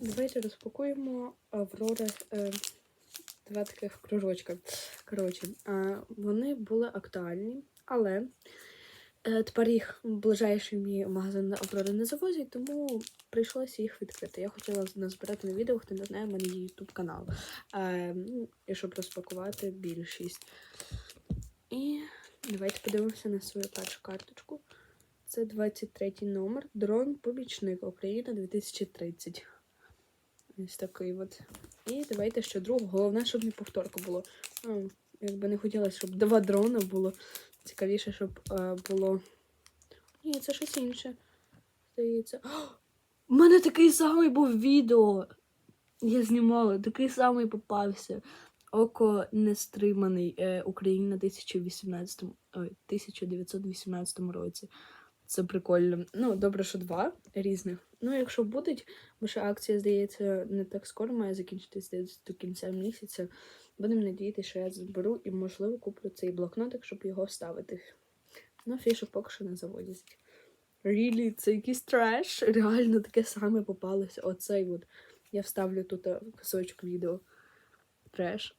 Давайте розпакуємо Аврора е, два таких кружочка. Коротше, е, вони були актуальні, але е, тепер їх ближайший мій магазин Аврора не завозять, тому прийшлося їх відкрити. Я хотіла назбирати на відео, хто не знає, в мене є YouTube канал. Ну, і щоб розпакувати більшість. І давайте подивимося на свою першу карточку. Це 23 номер. Дрон Побічник Україна 2030. Ось такий от. І давайте ще другу. Головне, щоб не повторка було. Ну, якби не хотілося, щоб два дрона було. Цікавіше, щоб е, було. Ні, це щось інше. Здається. У мене такий самий був відео. Я знімала, такий самий попався. Око нестриманий е, Україна 2018, ой, 1918 році. Це прикольно. Ну, добре, що два різних. Ну, якщо будуть, бо ще акція, здається, не так скоро має закінчитися десь до кінця місяця. Будемо надіятися, що я зберу і, можливо, куплю цей блокнотик, щоб його вставити. Ну, фішок поки що не заводять. Really, це якийсь треш. Реально таке саме попалося. Оцей от. Я вставлю тут е, кусочок відео. Треш.